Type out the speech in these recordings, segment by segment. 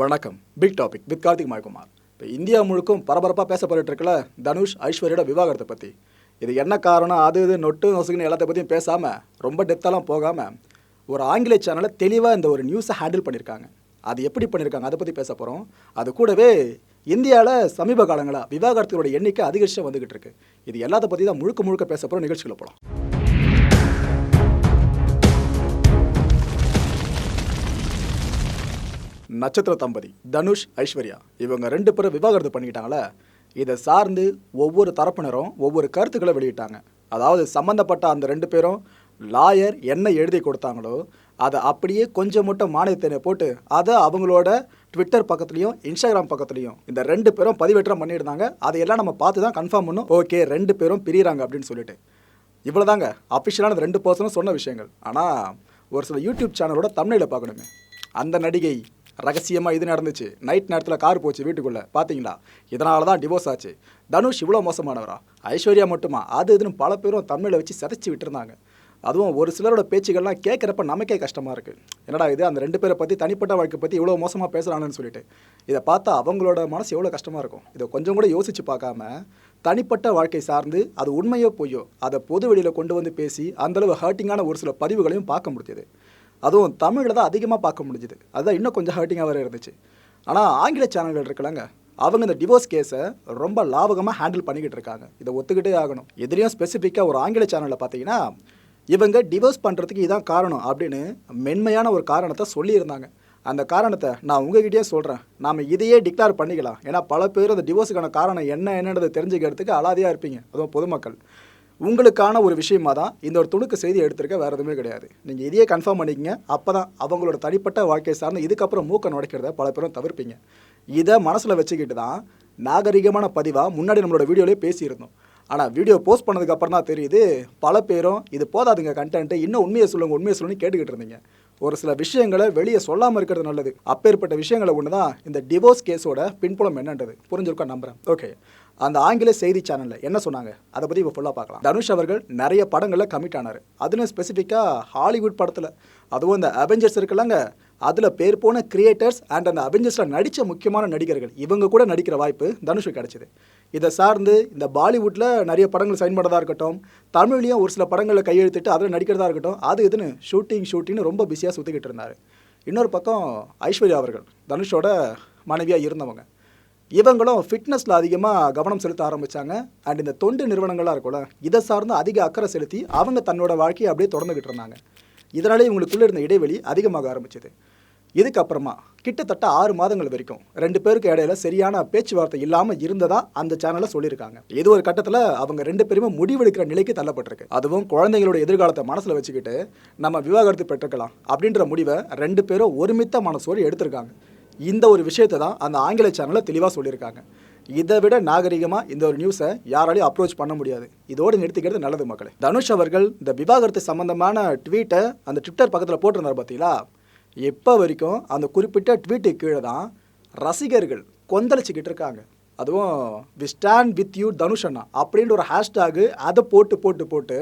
வணக்கம். Big topic with Karthik Mayakumar. இப்போ India முழுக்கும் பரபரப்பாக பேசப்பட்டு இருக்கல தனுஷ் ஐஸ்வர்யோட விவாகரத்தை பற்றி இது என்ன காரணம்? அது இது நொட்டு நொசுக்குன்னு எல்லாத்த பற்றியும் பேசாமல் ரொம்ப டெப்த்தாலாம் போகாமல் ஒரு ஆங்கில சேனலில் தெளிவாக இந்த ஒரு நியூஸை ஹேண்டில் பண்ணியிருக்காங்க அது எப்படி பண்ணியிருக்காங்க அதை பற்றி பேச போகிறோம் அது கூடவே இந்தியாவில் சமீப காலங்களாக விவாகரத்துகளோட எண்ணிக்கை அதிகரிச்சு வந்துகிட்டு இருக்கு. இது எல்லாத்த பற்றி தான் முழுக்க முழுக்க பேச போகிறோம் நிகழ்ச்சிகளை போகலாம் நட்சத்திர தம்பதி தனுஷ் ஐஸ்வர்யா. இவங்க ரெண்டு பேரும் விவாகரத்து பண்ணிக்கிட்டாங்களே. இதை சார்ந்து ஒவ்வொரு தரப்பினரும் ஒவ்வொரு கருத்துக்களை வெளியிட்டாங்க. அதாவது சம்மந்தப்பட்ட அந்த ரெண்டு பேரும் லாயர் என்ன எழுதி கொடுத்தாங்களோ அதை அப்படியே கொஞ்சம் மட்டும் மானியத்தினை போட்டு அதை அவங்களோட ட்விட்டர் பக்கத்துலையும் இன்ஸ்டாகிராம் பக்கத்துலையும் இந்த ரெண்டு பேரும் பதிவேற்றம் பண்ணியிருந்தாங்க. அதையெல்லாம் நம்ம பார்த்து தான் கன்ஃபார்ம் பண்ணோம் ஓகே ரெண்டு பேரும் பிரியிறாங்க அப்படின்னு சொல்லிட்டு. இவ்வளோதாங்க அஃபிஷியலான ரெண்டு பர்சனும் சொன்ன விஷயங்கள். ஆனால் ஒரு சில யூடியூப் சேனலோட தமிழில் பார்க்கணுமே. அந்த நடிகை ரகசியமாக இது நடந்துச்சு. நைட் நேரத்தில் கார் போச்சு வீட்டுக்குள்ளே. பார்த்தீங்களா இதனால தான் டிவோர்ஸ் ஆச்சு. தனுஷ் இவ்வளோ மோசமானவரா? ஐஸ்வர்யா மட்டுமா? அது இதுன்னு பல பேரும் தமிழில் வச்சு சிதைச்சி விட்டுருந்தாங்க. அதுவும் ஒரு சிலரோட பேச்சுகள்லாம் கேட்குறப்ப நமக்கே கஷ்டமாக இருக்குது என்னடா இது? அந்த ரெண்டு பேரை பற்றி தனிப்பட்ட வாழ்க்கை பற்றி இவ்வளோ மோசமாக பேசுகிறானுன்னு சொல்லிட்டு. இதை பார்த்தா அவங்களோட மனசு எவ்வளோ கஷ்டமாக இருக்கும். இதை கொஞ்சம் கூட யோசித்து பார்க்காம தனிப்பட்ட வாழ்க்கை சார்ந்து அது உண்மையோ பொய்யோ அதை பொது வெளியில் கொண்டு வந்து பேசி அந்தளவு ஹர்ட்டிங்கான ஒரு சில பதிவுகளையும் பார்க்க முடியுது அதுவும் தமிழில் தான் அதிகமாக பார்க்க முடிஞ்சுது. அதுதான் இன்னும் கொஞ்சம் ஹர்ட்டிங்காக வேறு இருந்துச்சு. ஆனால் ஆங்கில சேனல்கள் இருக்கலங்க அவங்க இந்த டிவோர்ஸ் கேஸை ரொம்ப லாபகமாக ஹேண்டில் பண்ணிக்கிட்டு இருக்காங்க. இதை ஒத்துக்கிட்டே ஆகணும். எதுலேயும் ஸ்பெசிஃபிக்காக ஒரு ஆங்கில சேனலில் பார்த்தீங்கன்னா இவங்க டிவோர்ஸ் பண்ணுறதுக்கு இதான் காரணம் அப்படின்னு மென்மையான ஒரு காரணத்தை சொல்லியிருந்தாங்க. அந்த காரணத்தை நான் உங்ககிட்டயே சொல்கிறேன் நாம் இதையே டிக்ளேர் பண்ணிக்கலாம். ஏன்னா பல பேர் அந்த டிவோர்ஸுக்கான காரணம் என்ன என்னன்றதை தெரிஞ்சுக்கிறதுக்கு அலாதியாக இருப்பீங்க. அதுவும் பொதுமக்கள். உங்களுக்கான ஒரு விஷயமா தான் இந்த ஒரு துணுக்கு செய்தி எடுத்திருக்க வேறு எதுவுமே கிடையாது. நீங்கள் இதையே கன்ஃபார்ம் பண்ணிக்கங்க. அப்போ தான் அவங்களோட தனிப்பட்ட வாழ்க்கை சார்ந்து இதுக்கப்புறம் மூக்க நுடைக்கிறத பல பேரும் தவிர்ப்பீங்க. இதை மனசில் வச்சுக்கிட்டு தான் நாகரிகமான பதிவாக முன்னாடி நம்மளோட வீடியோலேயே பேசியிருந்தோம். ஆனால் வீடியோ போஸ்ட் பண்ணதுக்கப்புறம் தான் தெரியுது பல பேரும் இது போதாதுங்க கண்டென்ட்டு இன்னும் உண்மையை சொல்லுங்க உண்மையை சொல்லுன்னு கேட்டுக்கிட்டு இருந்தீங்க. ஒரு சில விஷயங்களை வெளியே சொல்லாமல் இருக்கிறது நல்லது. அப்பேற்பட்ட விஷயங்களை ஒன்று தான் இந்த டிவோர்ஸ் கேஸோட பின்புலம் என்னன்றது. புரிஞ்சிருக்கோம் நம்புகிறேன் ஓகே அந்த ஆங்கில செய்தி சேனலில் என்ன சொன்னாங்க? அதை பற்றி இப்போ ஃபுல்லாக பார்க்கலாம். தனுஷ் அவர்கள் நிறைய படங்களில் கமிட் ஆனார். அதுலேயும் ஸ்பெசிஃபிக்காக ஹாலிவுட் படத்தில் அதுவும் இந்த அவெஞ்சர்ஸ் இருக்குல்லங்க அதில் பேர் போன கிரியேட்டர்ஸ் அண்ட் அந்த அவெஞ்சர்ஸில் நடித்த முக்கியமான நடிகர்கள் இவங்க கூட நடிக்கிற வாய்ப்பு தனுஷுக்கு கிடச்சிது. இதை சார்ந்து இந்த பாலிவுட்டில் நிறைய படங்கள் சைன் பண்ணுறதா இருக்கட்டும் தமிழ்லேயும் ஒரு சில படங்களில் கையெழுத்திட்டு அதில் நடிக்கிறதா இருக்கட்டும் அது இதுன்னு ஷூட்டிங் ஷூட்டிங்னு ரொம்ப பிஸியாக சுற்றிக்கிட்டு இருந்தார். இன்னொரு பக்கம் ஐஸ்வர்யா அவர்கள் தனுஷோட மனைவியாக இருந்தவங்க. இவங்களும் ஃபிட்னஸில் அதிகமாக கவனம் செலுத்த ஆரம்பித்தாங்க அண்ட் இந்த தொண்டு நிறுவனங்களாக இருக்கும்ல இதை சார்ந்து அதிக அக்கறை செலுத்தி அவங்க தன்னோட வாழ்க்கையை அப்படியே தொடர்ந்துக்கிட்டு இருந்தாங்க. இதனாலே இவங்களுக்குள்ளே இருந்த இடைவெளி அதிகமாக ஆரம்பிச்சது. இதுக்கப்புறமா கிட்டத்தட்ட ஆறு மாதங்கள் வரைக்கும் ரெண்டு பேருக்கு இடையில சரியான பேச்சுவார்த்தை இல்லாமல் இருந்ததா அந்த சேனலில் சொல்லியிருக்காங்க. இது ஒரு கட்டத்தில் அவங்க ரெண்டு பேருமே முடிவெடுக்கிற நிலைக்கு தள்ளப்பட்டிருக்கு. அதுவும் குழந்தைங்களோட எதிர்காலத்தை மனசில் வச்சுக்கிட்டு நம்ம விவாகரத்து பெற்றுக்கலாம் அப்படின்ற முடிவை ரெண்டு பேரும் ஒருமித்த மனசோடு எடுத்திருக்காங்க. இந்த ஒரு விஷயத்தை தான் அந்த ஆங்கில சேனலில் தெளிவாக சொல்லியிருக்காங்க. இதை விட நாகரிகமாக இந்த ஒரு நியூஸை யாராலையும் அப்ரோச் பண்ண முடியாது. இதோடு நிறுத்திக்கிறது நல்லது மக்களே. தனுஷ் அவர்கள் இந்த விவாகரத்து சம்பந்தமான ட்வீட்டை அந்த ட்விட்டர் பக்கத்தில் போட்டிருந்தார் பார்த்தீங்களா எப்போ வரைக்கும் அந்த குறிப்பிட்ட ட்வீட்டு கீழே தான் ரசிகர்கள் கொந்தளிச்சுக்கிட்டு இருக்காங்க. அதுவும் we stand with you Dhanush அண்ணா அப்படின்ற ஒரு ஹேஷ்டாகு அதை போட்டு போட்டு போட்டு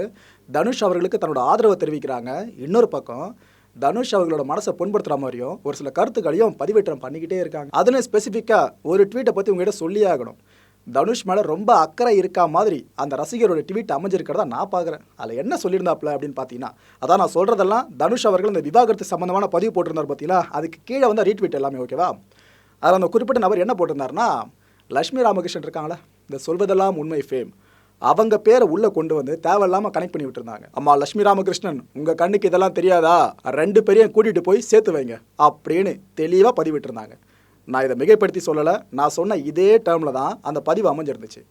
தனுஷ் அவர்களுக்கு தன்னோட ஆதரவை தெரிவிக்கிறாங்க. இன்னொரு பக்கம் தனுஷ் அவர்களோட மனசை புண்படுத்துற மாதிரியும் ஒரு சில கருத்துக்களையும் பதிவேற்றம் பண்ணிக்கிட்டே இருக்காங்க. அதுல ஸ்பெசிஃபிக்காக ஒரு ட்வீட்டை பற்றி உங்ககிட்ட சொல்லியே ஆகணும். தனுஷ் மேலே ரொம்ப அக்கறை இருக்கா மாதிரி அந்த ரசிகரோட ட்வீட் அமைஞ்சிருக்கிறதா நான் பார்க்குறேன் அதில் என்ன சொல்லியிருந்தாப்ல அப்படின்னு பார்த்தீங்கன்னா அதான் நான் சொல்கிறதெல்லாம் தனுஷ் அவர்கள் இந்த விவாகரத்து சம்மந்தமான பதிவு போட்டிருந்தார் பார்த்தீங்களா அதுக்கு கீழே வந்து ரீட்வீட் எல்லாமே ஓகேவா அதில் அந்த குறிப்பிட்ட நபர் என்ன போட்டிருந்தாருன்னா லக்ஷ்மி ராமகிருஷ்ணன் இருக்காங்களா இந்த சொல்வதெல்லாம் உண்மை ஃபேம் அவங்க பேரை உள்ளே கொண்டு வந்து தேவையில்லாமல் கனெக்ட் பண்ணி விட்டுருந்தாங்க. அம்மா லட்சுமி ராமகிருஷ்ணன் உங்கள் கண்ணுக்கு இதெல்லாம் தெரியாதா? ரெண்டு பேரையும் கூட்டிகிட்டு போய் சேர்த்து வைங்க அப்படின்னு தெளிவாக பதிவிட்டிருந்தாங்க நான் இதை மிகைப்படுத்தி சொல்லலை நான் சொன்ன இதே டேர்மில் தான் அந்த பதிவு அமைஞ்சிருந்துச்சு.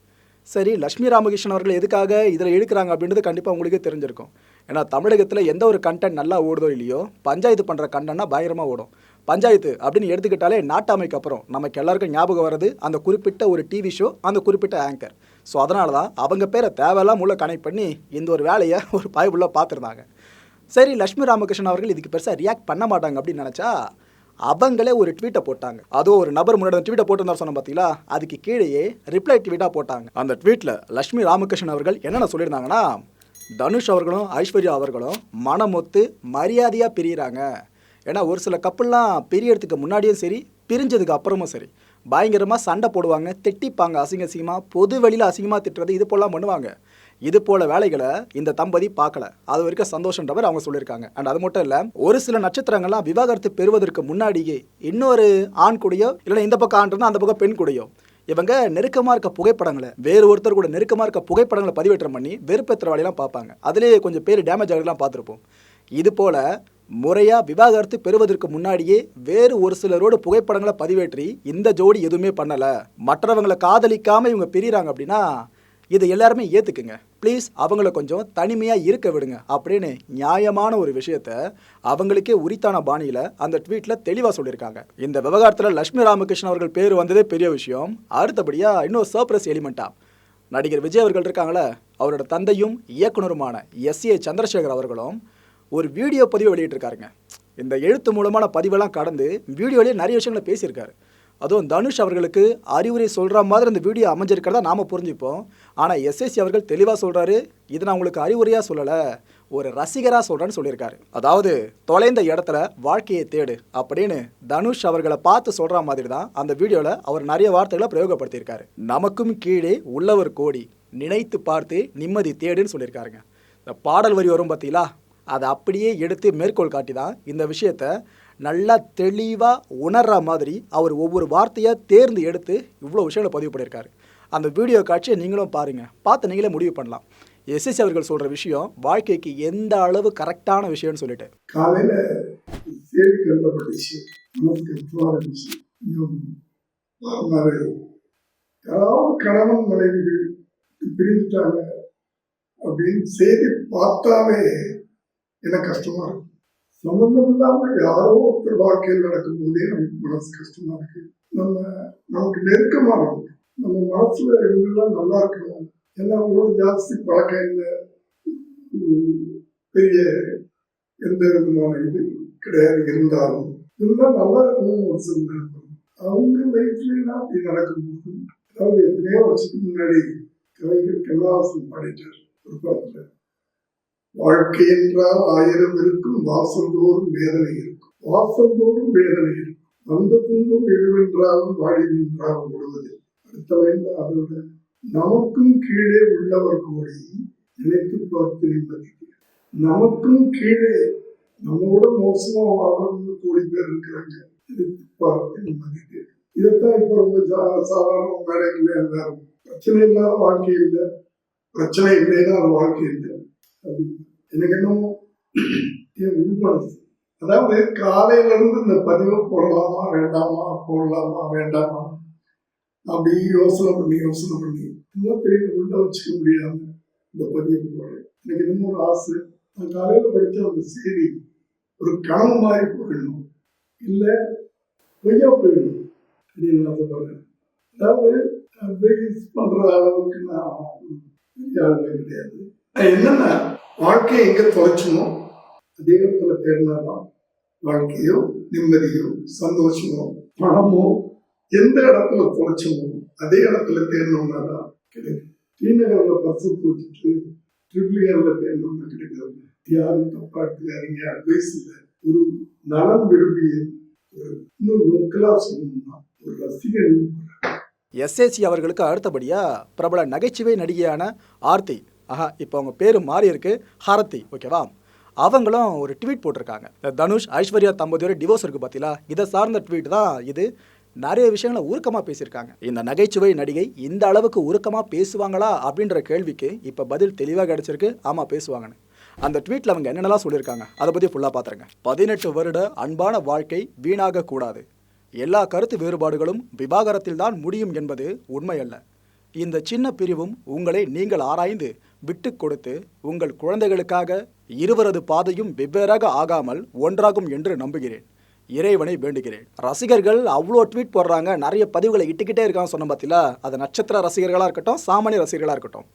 சரி லட்சுமி ராமகிருஷ்ணன் அவர்கள் எதுக்காக இதில் எடுக்கிறாங்க அப்படின்றது கண்டிப்பாக உங்களுக்கே தெரிஞ்சிருக்கும். ஏன்னா தமிழகத்தில் எந்த ஒரு கண்டென்ட் நல்லா ஓடுதோ இல்லையோ பஞ்சாயத்து பண்ணுற கண்டென்ட்னா பயங்கரமாக ஓடும். பஞ்சாயத்து அப்படின்னு எடுத்துக்கிட்டாலே நாட்டாமைக்கு அப்புறம் நமக்கு எல்லாருக்கும் ஞாபகம் வர்றது அந்த குறிப்பிட்ட ஒரு டிவி ஷோ அந்த குறிப்பிட்ட ஆங்கர் ஸோ அதனால தான் அவங்க பேரை தேவையெல்லாம் உள்ள கனெக்ட் பண்ணி இந்த ஒரு வேலையை ஒரு பாய்புள்ள பார்த்துருந்தாங்க. சரி லட்சுமி ராமகிருஷ்ணன் அவர்கள் இதுக்கு பெருசாக ரியாக்ட் பண்ண மாட்டாங்க அப்படின்னு நினச்சா அவங்களே ஒரு ட்வீட்டை போட்டாங்க. அதுவும் ஒரு நபர் முன்னாடி ட்வீட்டை போட்டிருந்தார் சொன்ன பார்த்தீங்களா அதுக்கு கீழேயே ரிப்ளை ட்வீட்டாக போட்டாங்க. அந்த ட்வீட்டில் லட்சுமி ராமகிருஷ்ணன் அவர்கள் என்னென்ன சொல்லியிருந்தாங்கன்னா தனுஷ் அவர்களும் ஐஸ்வர்யா அவர்களும் மனமொத்து மரியாதையாக பிரியிறாங்க. ஏன்னா ஒரு சில கப்பல்லாம் பிரியறதுக்கு முன்னாடியும் சரி பிரிஞ்சதுக்கு அப்புறமும் சரி. பயங்கரமாக சண்டை போடுவாங்க திட்டிப்பாங்க அசிங்க அசிங்கமாக பொது வெளியில் அசிங்கமாக திட்டுறது இது போலாம் பண்ணுவாங்க. இது போல வேலைகளை இந்த தம்பதி பார்க்கல. அது வரைக்கும் சந்தோஷன்றவர் அவங்க சொல்லியிருக்காங்க. அண்ட் அது மட்டும் இல்லை ஒரு சில நட்சத்திரங்கள்லாம் விவாகரத்து பெறுவதற்கு முன்னாடியே இன்னொரு ஆண் கூடயோ இல்லைன்னா இந்த பக்கம் ஆண் இருந்தால் அந்த பக்கம் பெண் கூடயோ இவங்க நெருக்கமாக இருக்க புகைப்படங்களை வேறு ஒருத்தர் கூட நெருக்கமாக இருக்க புகைப்படங்களை பதிவேற்றம் பண்ணி வெறுப்பேற்றுற வேலையெல்லாம் பார்ப்பாங்க. அதுலேயே கொஞ்சம் பேர் டேமேஜ் ஆகிறதுலாம் பார்த்துருப்போம். இது போல முறையாக விவாகரத்து பெறுவதற்கு முன்னாடியே வேறு ஒரு சிலரோட புகைப்படங்களை பதிவேற்றி இந்த ஜோடி எதுவுமே பண்ணலை. மற்றவங்களை காதலிக்காமல் இவங்க பிரிகிறாங்க அப்படின்னா இதை எல்லாருமே ஏற்றுக்குங்க ப்ளீஸ் அவங்கள கொஞ்சம் தனிமையாக இருக்க விடுங்க அப்படின்னு நியாயமான ஒரு விஷயத்த அவங்களுக்கே உரித்தான பாணியில் அந்த ட்வீட்டில் தெளிவாக சொல்லியிருக்காங்க. இந்த விவகாரத்தில் லட்சுமி ராமகிருஷ்ணன் அவர்கள் பேர் வந்ததே பெரிய விஷயம். அடுத்தபடியாக இன்னும் சர்ப்ரைஸ் எலிமெண்ட்டாக நடிகர் விஜய் அவர்கள் இருக்காங்களே அவரோட தந்தையும் இயக்குனருமான எஸ் ஏ சந்திரசேகர் அவர்களும் ஒரு வீடியோ பதிவு வெளியிட்டிருக்காருங்க. இந்த எழுத்து மூலமான பதிவெல்லாம் கடந்து வீடியோலேயே நிறைய விஷயங்களை பேசியிருக்காரு. அதுவும் தனுஷ் அவர்களுக்கு அறிவுரை சொல்கிற மாதிரி அந்த வீடியோ அமைஞ்சிருக்கிறதா நாம் புரிஞ்சுப்போம். ஆனால் எஸ்எஸ்சி அவர்கள் தெளிவாக சொல்கிறாரு இது நான் உங்களுக்கு அறிவுரையாக சொல்லலை ஒரு ரசிகராக சொல்கிறேன்னு சொல்லியிருக்காரு. அதாவது தொலைந்த இடத்துல வாழ்க்கையை தேடு அப்படின்னு தனுஷ் அவர்களை பார்த்து சொல்கிற மாதிரி தான் அந்த வீடியோவில் அவர் நிறைய வார்த்தைகளை பிரயோகப்படுத்தியிருக்காரு. நமக்கும் கீழே உள்ளவர் கோடி நினைத்து பார்த்து நிம்மதி தேடுன்னு சொல்லியிருக்காருங்க. இந்த பாடல் வரி வரும் பார்த்தீங்களா அதை அப்படியே எடுத்து மேற்கோள் காட்டி தான் இந்த விஷயத்த நல்லா தெளிவாக உணர்கிற மாதிரி அவர் ஒவ்வொரு வார்த்தையாக தேர்ந்து எடுத்து இவ்வளோ விஷயங்களை பதிவு பண்ணியிருக்காரு. அந்த வீடியோ காட்சியை நீங்களும் பாருங்கள் பார்த்து நீங்களே முடிவு பண்ணலாம். எஸ்எஸ் அவர்கள் சொல்கிற விஷயம் வாழ்க்கைக்கு எந்த அளவு கரெக்டான விஷயம்னு சொல்லிட்டு. காலையில் கருதப்பட்டுச்சு யாராவது கணவன் மனைவிகள் பிரிஞ்சுட்டாங்க அப்படின்னு செய்தி பார்த்தாலே எனக்கு கஷ்டமா இருக்கு. சம்பந்தம் இல்லாம யாரோ ஒருத்தர் வாழ்க்கையில் நடக்கும் போதே நமக்கு மனசு கஷ்டமா இருக்கு. நம்ம நமக்கு நெருக்கமானவங்க நம்ம மனசுல இவங்கெல்லாம் நல்லா இருக்கணும்? ஏன்னா அவங்களோட ஜாஸ்தி பழக்கம் இல்லை பெரிய எந்த விதமான இது கிடையாது இருந்தாலும். இதெல்லாம் நல்லா இருக்கணும் ஒரு சில நினைப்பாங்க அவங்க லைஃப்லாம் அப்படி நடக்கும்போது அதாவது எத்தனையோ வருஷத்துக்கு முன்னாடி கவிஞர் கமலஹாசன் பாடிட்டார் ஒரு படத்துல. வாழ்க்கை என்றால் ஆயிரம் இருக்கும் வாசல் தோறும் வேதனை இருக்கும். வாசல் தோறும் வேதனை இருக்கும். அந்த துன்பம் எதுவென்றாலும் வாடி நின்றாலும் விடுவது அடுத்த லைன்ல அதோட நமக்கும் கீழே உள்ளவர் கோடி நினைத்து பார்த்து நிம்மதி. நமக்கும் கீழே நம்மோட மோசமா வாழ்றவங்க கோடி பேர் இருக்கிறாங்க. நினைத்து பார்த்து நிம்மதி. இதைத்தான் இப்ப ரொம்ப சாதாரண மேடைகள்ல எல்லாரும் பிரச்சனை இல்லாத வாழ்க்கை இல்லை. பிரச்சனை இல்லைன்னா அது வாழ்க்கை இல்லை. அப்படின்னு. எனக்கு என்னமோ என் அதாவது காலையிலிருந்து இந்த பதிவை போடலாமா வேண்டாமா போடலாமா வேண்டாமா? அப்படி யோசனை பண்ணி யோசனை பண்ணி இன்னும் தெரியல உள்ள வச்சுக்க முடியாம இந்த பதிவு போடுறேன். எனக்கு இன்னும் ஒரு ஆசை. நான் காலையில் படித்த அந்த செய்தி ஒரு கனவு மாதிரி போயிடணும். இல்லை பொய்யா போயிடணும் அப்படின்னு ஆசைப்படுறேன் அதாவது ரிலீஸ் பண்ற அளவுக்கு நான் பெரிய ஆளுமே கிடையாது. நான் என்னன்னா வாழ்க்கையை எங்க தொலைச்சுமோ அதே இடத்துல தேடினாதான் வாழ்க்கையோ நிம்மதியோ சந்தோஷமோ பணமோ எந்த இடத்துல தொலைச்சுமோ அதே இடத்துல தேடணும்னா தான் கிடைக்கும். ஸ்ரீநகர்ல பஸ் போச்சுட்டு ட்ரிபிளியர்ல தேடணும்னா கிடைக்கிறது யாரும் தப்பா எடுத்துக்காதீங்க அட்வைஸ் இல்லை. ஒரு நலம் விரும்பிய ஒரு இன்னும் லோக்கலா சொல்லணும்னா ஒரு ரசிகன். எஸ்எஸ்சி அவர்களுக்கு அடுத்தபடியாக பிரபல நகைச்சுவை நடிகையான ஆர்த்தி. ஆஹா இப்போ அவங்க பேர் மாறி இருக்கு. ஹாரதி ஓகேவா அவங்களும் ஒரு ட்வீட் போட்டிருக்காங்க. தனுஷ் ஐஸ்வர்யா தம்பதியோட டிவோர்ஸ் இருக்கு பார்த்தீங்களா இதை சார்ந்த ட்வீட் தான் இது. நிறைய விஷயங்களை உருக்கமாக பேசியிருக்காங்க. இந்த நகைச்சுவை நடிகை இந்த அளவுக்கு உருக்கமாக பேசுவாங்களா அப்படின்ற கேள்விக்கு இப்போ பதில் தெளிவாக கிடைச்சிருக்கு. ஆமாம் பேசுவாங்கன்னு. அந்த ட்வீட்டில் அவங்க என்னென்னலாம் சொல்லியிருக்காங்க? அதை பற்றி ஃபுல்லாக பார்த்துருங்க பதினெட்டு வருட அன்பான வாழ்க்கை வீணாக கூடாது எல்லா கருத்து வேறுபாடுகளும் விவாகரத்தில் தான் முடியும் என்பது உண்மையல்ல. இந்த சின்ன பிரிவும் உங்களை நீங்கள் ஆராய்ந்து விட்டு கொடுத்து உங்கள் குழந்தைகளுக்காக இருவரது பாதையும் வெவ்வேறாக ஆகாமல் ஒன்றாகும் என்று நம்புகிறேன். இறைவனை வேண்டுகிறேன். ரசிகர்கள் அவ்வளோ ட்வீட் போடுறாங்க. நிறைய பதிவுகளை இட்டுக்கிட்டே இருக்காங்க சொன்ன பார்த்தீங்களா அது நட்சத்திர ரசிகர்களாக இருக்கட்டும் சாமானிய ரசிகர்களாக இருக்கட்டும்.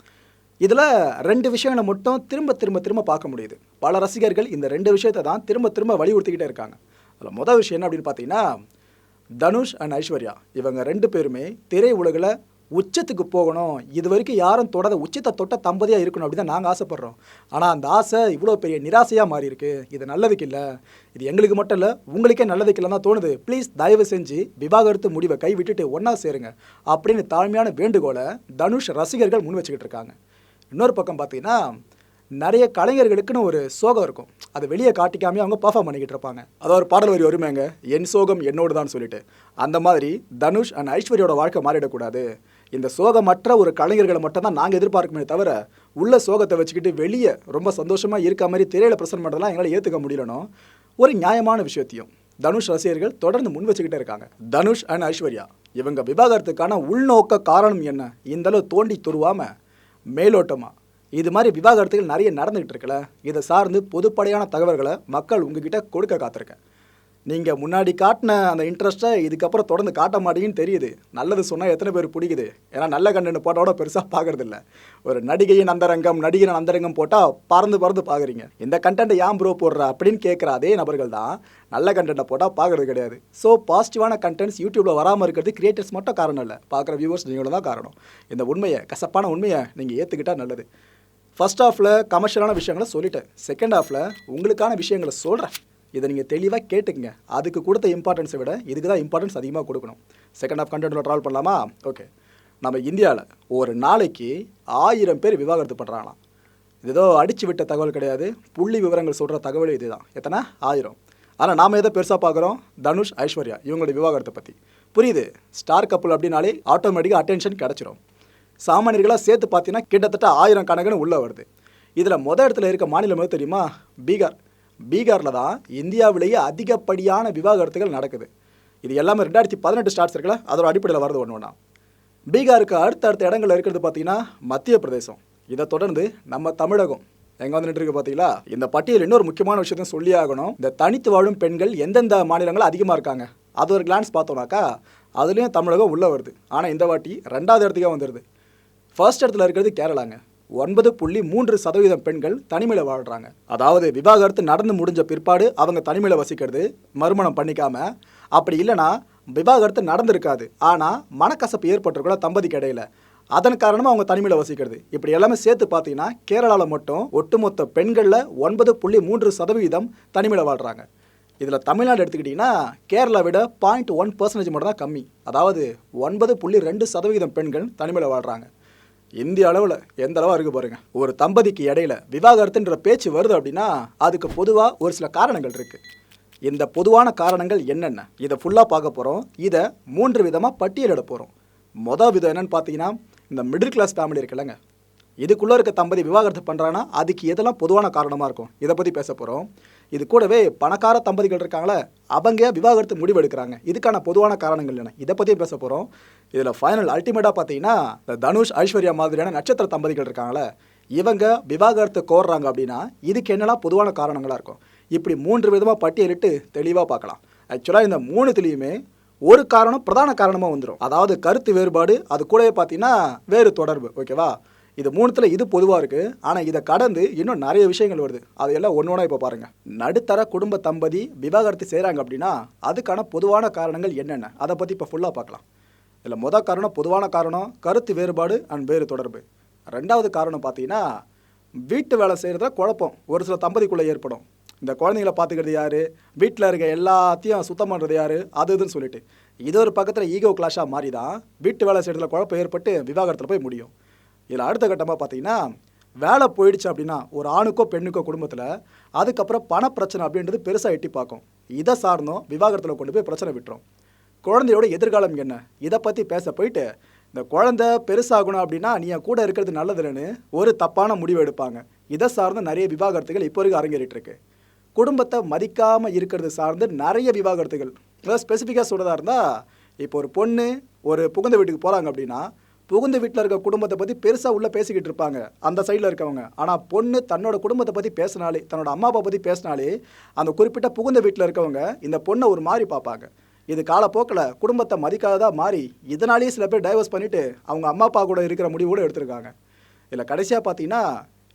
இதில் ரெண்டு விஷயங்களை மட்டும் திரும்ப திரும்ப திரும்ப பார்க்க முடியுது. பல ரசிகர்கள் இந்த ரெண்டு விஷயத்தை தான் திரும்ப திரும்ப வலியுறுத்திக்கிட்டே இருக்காங்க. அதில் முதல் விஷயம் என்ன அப்படின்னு பார்த்தீங்கன்னா தனுஷ் அண்ட் ஐஸ்வர்யா இவங்க ரெண்டு பேருமே திரை உலகில் உச்சத்துக்கு போகணும். இது வரைக்கும் யாரும் தொடாத உச்சத்தை தொட்ட தம்பதியாக இருக்கணும் அப்படி தான் நாங்கள் ஆசைப்பட்றோம். ஆனால் அந்த ஆசை இவ்வளோ பெரிய நிராசையாக மாறி இருக்கு. இது நல்லதுக்கு இல்லை இது எங்களுக்கு மட்டும் இல்லை உங்களுக்கே நல்லதுக்கு தான் தோணுது. ப்ளீஸ் தயவு செஞ்சு விவாகரத்து முடிவை கை விட்டுட்டு ஒன்றா சேருங்க. அப்படின்னு தாழ்மையான வேண்டுகோளை தனுஷ் ரசிகர்கள் முன் வச்சுக்கிட்டு இருக்காங்க. இன்னொரு பக்கம் பார்த்தீங்கன்னா நிறைய கலைஞர்களுக்குன்னு ஒரு சோகம் இருக்கும். அதை வெளியே காட்டிக்காமே அவங்க பர்ஃபார்ம் பண்ணிக்கிட்டு இருப்பாங்க. அதாவது ஒரு பாடல் வரி வருமேங்க என் சோகம் என்னோடு தான் சொல்லிட்டு. அந்த மாதிரி தனுஷ் அண்ட் ஐஸ்வர்யோட வாழ்க்கை மாறிடக்கூடாது. இந்த சோகமற்ற ஒரு கலைஞர்களை மட்டும் தான் நாங்கள் எதிர்பார்க்குமே தவிர உள்ள சோகத்தை வச்சுக்கிட்டு வெளியே ரொம்ப சந்தோஷமாக இருக்க மாதிரி திரையில பிரசன்ட் பண்ணுறதுலாம் எங்களால் ஏற்றுக்க முடியலனோ ஒரு நியாயமான விஷயத்தையும் தனுஷ் ரசிகர்கள் தொடர்ந்து முன் வச்சுக்கிட்டே இருக்காங்க. தனுஷ் அண்ட் ஐஸ்வர்யா இவங்க விவாகரத்துக்கான உள்நோக்க காரணம் என்ன? இந்த அளவு தோண்டி துருவாமல் மேலோட்டமாக இது மாதிரி விவாகரத்துகள் நிறைய நடந்துகிட்டு இருக்குல்ல? இதை சார்ந்து பொதுப்படையான தகவல்களை மக்கள் உங்ககிட்ட கொடுக்க காத்திருக்கேன். நீங்கள் முன்னாடி காட்டின அந்த இன்ட்ரெஸ்ட்டை இதுக்கப்புறம் தொடர்ந்து காட்ட மாட்டீங்கன்னு தெரியுது. நல்லது சொன்னால் எத்தனை பேர் பிடிக்குது? ஏன்னா நல்ல கண்டென்ட் போட்டோட பெருசாக பார்க்குறதில்ல ஒரு நடிகையின் அந்தரங்கம் நடிகரின் அந்தரங்கம் போட்டால் பறந்து பறந்து பார்க்குறீங்க இந்த கண்டென்ட்டை ஏன் ப்ரோ போடுற அப்படின்னு கேட்குற அதே நபர்கள் தான் நல்ல கண்டென்ட்டை போட்டால் பார்க்கறது கிடையாது. ஸோ பாசிட்டிவான கண்டென்ட்ஸ் யூடியூப்பில் வராமல் இருக்கிறது கிரியேட்டர்ஸ் மட்டும் காரணம் இல்லை. பார்க்குற வியூவர்ஸ் நீங்களும் தான் காரணம். இந்த உண்மையை கசப்பான உண்மையை நீங்கள் ஏற்றுக்கிட்டால் நல்லது. ஃபர்ஸ்ட் ஹாஃபில் கமர்ஷியலான விஷயங்களை சொல்லிட்டேன். செகண்ட் ஹாஃபில் உங்களுக்கான விஷயங்களை சொல்கிறேன் இதை நீங்கள் தெளிவாக கேட்டுக்கங்க. அதுக்கு கொடுத்த இம்பார்ட்டன்ஸை விட இதுக்கு தான் இம்பார்ட்டன்ஸ் அதிகமாக கொடுக்கணும். செகண்ட் ஆஃப் கண்டென்ட்டில் ட்ராவல் பண்ணலாமா? ஓகே நம்ம இந்தியாவில் ஒரு நாளைக்கு ஆயிரம் பேர் விவாகரத்து பண்ணுறாங்களாம் இது ஏதோ அடிச்சு விட்ட தகவல் கிடையாது. புள்ளி விவரங்கள் சொல்கிற தகவல் இதுதான். எத்தனை? ஆயிரம். ஆனால் நாம் எதை பெருசாக பார்க்குறோம்? தனுஷ் ஐஸ்வர்யா இவங்களுடைய விவாகரத்தை பற்றி புரியுது? ஸ்டார் கப்புள் அப்படின்னாலே ஆட்டோமேட்டிக்காக அட்டென்ஷன் கிடச்சிரும். சாமானியர்களாக சேர்த்து பார்த்தீங்கன்னா கிட்டத்தட்ட ஆயிரம் கணக்குன்னு உள்ளே வருது. இதில் மொதல் இடத்துல இருக்க மாநிலம் எது தெரியுமா? பீகார். பீகாரில் தான் இந்தியாவிலேயே அதிகப்படியான விவாகரத்துகள் நடக்குது. இது எல்லாமே ரெண்டாயிரத்தி பதினெட்டு ஸ்டார்ட்ஸ் இருக்குல்ல அதோட அடிப்படையில் வருது ஒன்று ஒன்றா பீகாருக்கு அடுத்த அடுத்த இடங்களில் இருக்கிறது பார்த்தீங்கன்னா மத்திய பிரதேசம். இதை தொடர்ந்து நம்ம தமிழகம். எங்கே வந்துட்டு இருக்கு பார்த்தீங்களா இந்த பட்டியல் இன்னொரு முக்கியமான விஷயத்தையும் சொல்லி ஆகணும். இந்த தனித்து வாழும் பெண்கள் எந்தெந்த மாநிலங்கள் அதிகமாக இருக்காங்க? அது ஒரு கிளான்ஸ் பார்த்தோம்னாக்கா அதுலேயும் தமிழகம் உள்ளே வருது. ஆனால் இந்த வாட்டி ரெண்டாவது இடத்துக்கே வந்துடுது ஃபர்ஸ்ட் இடத்துல இருக்கிறது கேரளாங்க. ஒன்பது புள்ளி மூன்று சதவீதம் பெண்கள் தனிமையில் வாழ்கிறாங்க அதாவது விவாகரத்து நடந்து முடிஞ்ச பிற்பாடு அவங்க தனிமையில் வசிக்கிறது மறுமணம் பண்ணிக்காம. அப்படி இல்லைன்னா விவாகரத்து நடந்திருக்காது. ஆனால் மனக்கசப்பு ஏற்பட்டிருக்கூட தம்பதிக்கு இடையில. அதன் காரணமாக அவங்க தனிமையில் வசிக்கிறது. இப்படி எல்லாமே சேர்த்து பார்த்தீங்கன்னா கேரளாவில் மட்டும் ஒட்டுமொத்த பெண்களில் ஒன்பது புள்ளி மூன்று சதவீதம் தனிமையில் வாழ்கிறாங்க இதில் தமிழ்நாடு எடுத்துக்கிட்டிங்கன்னா கேரளா விட பாயிண்ட் ஒன் பர்சன்டேஜ் மட்டும் தான் கம்மி. அதாவது ஒன்பது புள்ளி ரெண்டு சதவீதம் பெண்கள் தனிமையில் வாழ்கிறாங்க இந்திய அளவில் எந்த அளவாக இருக்குது பாருங்கள் ஒரு தம்பதிக்கு இடையில விவாகரத்துன்ற பேச்சு வருது அப்படின்னா அதுக்கு பொதுவாக ஒரு சில காரணங்கள் இருக்குது இந்த பொதுவான காரணங்கள் என்னென்ன? இதை ஃபுல்லாக பார்க்க போகிறோம் இதை மூன்று விதமாக பட்டியலிட போகிறோம் மொதல் விதம் என்னென்னு பார்த்தீங்கன்னா இந்த மிடில் கிளாஸ் ஃபேமிலி இருக்குல்லங்க இதுக்குள்ளே இருக்க தம்பதி விவாகரத்து பண்ணுறாங்கன்னா அதுக்கு எதெல்லாம் பொதுவான காரணமாக இருக்கும்? இதை பற்றி பேச போகிறோம் இது கூடவே பணக்கார தம்பதிகள் இருக்காங்களே அவங்க விவாகரத்து முடிவெடுக்கிறாங்க. இதுக்கான பொதுவான காரணங்கள் என்ன? இதை பற்றியும் பேச போகிறோம் இதில் ஃபைனல் அல்டிமேட்டாக பார்த்தீங்கன்னா இந்த தனுஷ் ஐஸ்வர்யா மாதிரியான நட்சத்திர தம்பதிகள் இருக்காங்களே இவங்க விவாகரத்து கோர்றாங்க அப்படின்னா இதுக்கு என்னெல்லாம் பொதுவான காரணங்களாக இருக்கும்? இப்படி மூன்று விதமாக பட்டியலிட்டு தெளிவாக பார்க்கலாம். ஆக்சுவலாக இந்த மூணுத்துலேயுமே ஒரு காரணம் பிரதான காரணமாக வந்துடும் அதாவது கருத்து வேறுபாடு அது கூடவே பார்த்தீங்கன்னா வேறு தொடர்பு. ஓகேவா இது மூணுத்தில் இது பொதுவாக இருக்குது ஆனால் இதை கடந்து இன்னும் நிறைய விஷயங்கள் வருது. அதையெல்லாம் ஒன்று ஒன்றா இப்போ பாருங்கள் நடுத்தர குடும்ப தம்பதி விவாகரத்து செய்கிறாங்க அப்படின்னா அதுக்கான பொதுவான காரணங்கள் என்னென்ன? அதை பற்றி இப்போ ஃபுல்லாக பார்க்கலாம் இதில் மொதல் காரணம் பொதுவான காரணம் கருத்து வேறுபாடு அண்ட் வேறு தொடர்பு. ரெண்டாவது காரணம் பார்த்தீங்கன்னா வீட்டு வேலை செய்கிறதுல குழப்பம். ஒரு சில தம்பதிக்குள்ளே ஏற்படும். இந்த குழந்தைங்கள பார்த்துக்கிறது யார்? வீட்டில் இருக்க எல்லாத்தையும் சுத்தம் பண்ணுறது யார்? அது இதுன்னு சொல்லிட்டு. இது ஒரு பக்கத்தில் ஈகோ கிளாஷாக மாறி தான் வீட்டு வேலை செய்கிறதுல குழப்பம் ஏற்பட்டு விவாகரத்தில் போய் முடியும். இதில் அடுத்த கட்டமாக பார்த்தீங்கன்னா வேலை போயிடுச்சு அப்படின்னா ஒரு ஆணுக்கோ பெண்ணுக்கோ குடும்பத்தில் அதுக்கப்புறம் பணப்பிரச்சனை அப்படின்றது பெருசாக எட்டி பார்க்கும். இதை சார்ந்தும் விவாகரத்தில் கொண்டு போய் பிரச்சனை விட்டுரும். குழந்தையோட எதிர்காலம் என்ன? இதை பற்றி பேச போயிட்டு இந்த குழந்தை பெருசாகணும் அப்படின்னா நீ என் கூட இருக்கிறது நல்லதுன்னு ஒரு தப்பான முடிவு எடுப்பாங்க. இதை சார்ந்து நிறைய விவாகரத்துகள் இப்போ வரைக்கும் அரங்கேறிட்டு இருக்கு குடும்பத்தை மதிக்காமல் இருக்கிறது சார்ந்து நிறைய விவாகரத்துகள். அதாவது ஸ்பெசிஃபிக்காக சொல்கிறதா இருந்தால் இப்போ ஒரு பொண்ணு ஒரு புகுந்த வீட்டுக்கு போகிறாங்க அப்படின்னா புகுந்த வீட்டில் இருக்க குடும்பத்தை பற்றி பெருசாக உள்ளே பேசிக்கிட்டு இருப்பாங்க. அந்த சைடில் இருக்கவங்க. ஆனால் பொண்ணு தன்னோட குடும்பத்தை பற்றி பேசினாலே தன்னோட அம்மா அப்பா பற்றி பேசினாலே அந்த குறிப்பிட்ட புகுந்த வீட்டில் இருக்கவங்க இந்த பொண்ணை ஒரு மாதிரி பார்ப்பாங்க. இது காலப்போக்கில் குடும்பத்தை மதிக்காததாக மாறி இதனாலேயே சில பேர் டைவர்ஸ் பண்ணிவிட்டு அவங்க அம்மா அப்பா கூட இருக்கிற முடிவு கூட எடுத்திருக்காங்க. இதில் கடைசியாக பார்த்தீங்கன்னா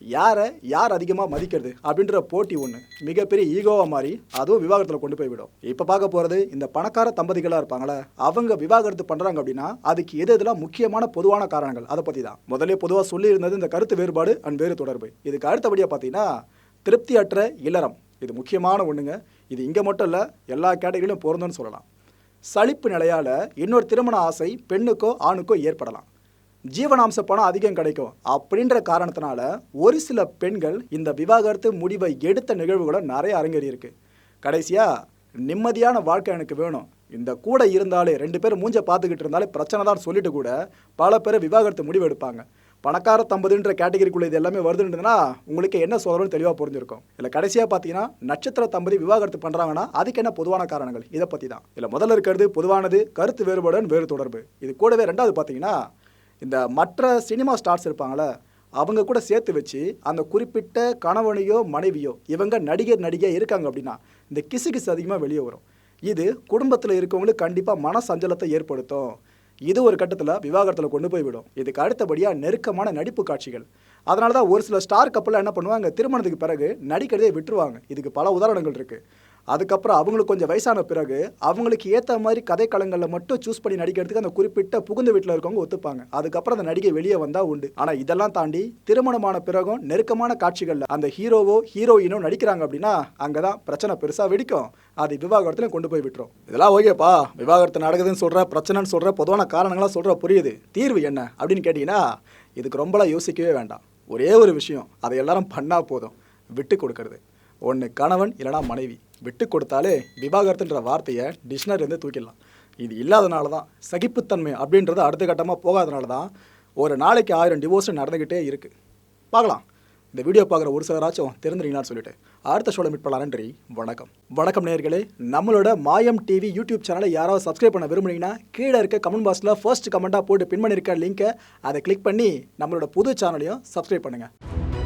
யாரை யார் அதிகமாக மதிக்கிறது அப்படின்ற போட்டி ஒன்று மிகப்பெரிய ஈகோவாக மாறி அதுவும் விவாகரத்தில் கொண்டு போய்விடும் இப்போ பார்க்க போகிறது இந்த பணக்கார தம்பதிகளாக இருப்பாங்களே அவங்க விவாகரத்து பண்ணுறாங்க அப்படின்னா அதுக்கு எது எதெல்லாம் முக்கியமான பொதுவான காரணங்கள்? அதை பற்றி தான் முதல்ல பொதுவாக சொல்லியிருந்தது இந்த கருத்து வேறுபாடு அண்ட் வேறு தொடர்பு. இதுக்கு அடுத்தபடியாக பார்த்தீங்கன்னா திருப்தியற்ற இல்லறம் இது முக்கியமான ஒன்றுங்க இது இங்கே மட்டும் இல்லை எல்லா கேட்டகரியிலும் பொருந்தோன்னு சொல்லலாம். சலிப்பு நிலையால் இன்னொரு திருமண ஆசை பெண்ணுக்கோ ஆணுக்கோ ஏற்படலாம். ஜீவனாம்ச பணம் அதிகம் கிடைக்கும். அப்படின்ற காரணத்தினால ஒரு சில பெண்கள் இந்த விவாகரத்து முடிவை எடுத்த நிகழ்வுகளை நிறைய அரங்கேறி இருக்கு கடைசியாக நிம்மதியான வாழ்க்கை எனக்கு வேணும். இந்த கூட இருந்தாலே ரெண்டு பேரும் மூஞ்ச பார்த்துக்கிட்டு இருந்தாலே பிரச்சனை தான் சொல்லிட்டு கூட பல பேர் விவாகரத்து முடிவு எடுப்பாங்க. பணக்கார தம்பதுன்ற கேட்டகரிக்குள்ள இது எல்லாமே வருதுன்றதுன்னா உங்களுக்கு என்ன சொல்லணும்னு தெளிவாக புரிஞ்சிருக்கும். இல்லை கடைசியாக பார்த்தீங்கன்னா நட்சத்திர தம்பதி விவாகரத்து பண்ணுறாங்கன்னா அதுக்கு என்ன பொதுவான காரணங்கள்? இதை பற்றி தான் இதில் முதல்ல இருக்கிறது பொதுவானது கருத்து வேறுபாடுன்னு வேறு தொடர்பு. இது கூடவே ரெண்டாவது பார்த்தீங்கன்னா இந்த மற்ற சினிமா ஸ்டார்ஸ் இருப்பாங்களே அவங்க கூட சேர்த்து வச்சு அந்த குறிப்பிட்ட கணவனையோ மனைவியோ இவங்க நடிகர் நடிகை இருக்காங்க அப்படின்னா இந்த கிசு கிசு அதிகமாக வெளியே வரும். இது குடும்பத்தில் இருக்கவங்களுக்கு கண்டிப்பாக மன சஞ்சலத்தை ஏற்படுத்தும். இது ஒரு கட்டத்தில் விவாகரத்தில் கொண்டு போய் விடும். இதுக்கு அடுத்தபடியாக நெருக்கமான நடிப்பு காட்சிகள். அதனால தான் ஒரு சில ஸ்டார் கப்பலில் என்ன பண்ணுவாங்க திருமணத்துக்கு பிறகு நடிக்கிறதே விட்டுருவாங்க. இதுக்கு பல உதாரணங்கள் இருக்குது அதுக்கப்புறம் அவங்களுக்கு கொஞ்சம் வயசான பிறகு அவங்களுக்கு ஏற்ற மாதிரி கதைக்களங்களில் மட்டும் சூஸ் பண்ணி நடிக்கிறதுக்கு அந்த குறிப்பிட்ட புகுந்த வீட்டில் இருக்கவங்க ஒத்துப்பாங்க. அதுக்கப்புறம் அந்த நடிகை வெளியே வந்தால் உண்டு. ஆனால் இதெல்லாம் தாண்டி திருமணமான பிறகும் நெருக்கமான காட்சிகளில் அந்த ஹீரோவோ ஹீரோயினோ நடிக்கிறாங்க அப்படின்னா அங்கே தான் பிரச்சனை பெருசாக வெடிக்கும். அது விவாகரத்துலையும் கொண்டு போய் விட்டுரும். இதெல்லாம் ஓகேப்பா. விவாகரத்து நடக்குதுன்னு சொல்கிற பிரச்சனைன்னு சொல்கிற பொதுவான காரணங்களாம் சொல்கிற புரியுது. தீர்வு என்ன அப்படின்னு கேட்டிங்கன்னா இதுக்கு ரொம்பலாம் யோசிக்கவே வேண்டாம். ஒரே ஒரு விஷயம் அதை எல்லாரும் பண்ணால் போதும். விட்டு கொடுக்கறது. ஒன்று கணவன் இல்லைனா மனைவி. விட்டு கொடுத்தாலே விவாகரத்துன்ற வார்த்தையை டிக்ஷனரிலேருந்து தூக்கிடலாம். இது இல்லாதனால தான் சகிப்புத்தன்மை அப்படின்றது அடுத்த கட்டமாக போகாதனால தான் ஒரு நாளைக்கு ஆயிரம் டிவோர்ஸ் நடந்துக்கிட்டே இருக்குது பார்க்கலாம். இந்த வீடியோ பார்க்குற ஒரு சிலராச்சும் தெரிஞ்சுறீங்களான்னு சொல்லிட்டு. அடுத்த ஷோல மீட் பண்ணலாம். நன்றி. வணக்கம். வணக்கம் நேர்களே நம்மளோட மாயம் டிவி யூடியூப் சேனலை யாராவது சப்ஸ்கிரைப் பண்ண விரும்புனீங்கன்னா கீழே இருக்க கமெண்ட் பாக்ஸில் ஃபர்ஸ்ட் கமெண்ட்டாக போட்டு பின் பண்ணியிருக்க லிங்க்கை அதை கிளிக் பண்ணி நம்மளோட புது சேனலையும் சப்ஸ்கிரைப் பண்ணுங்கள்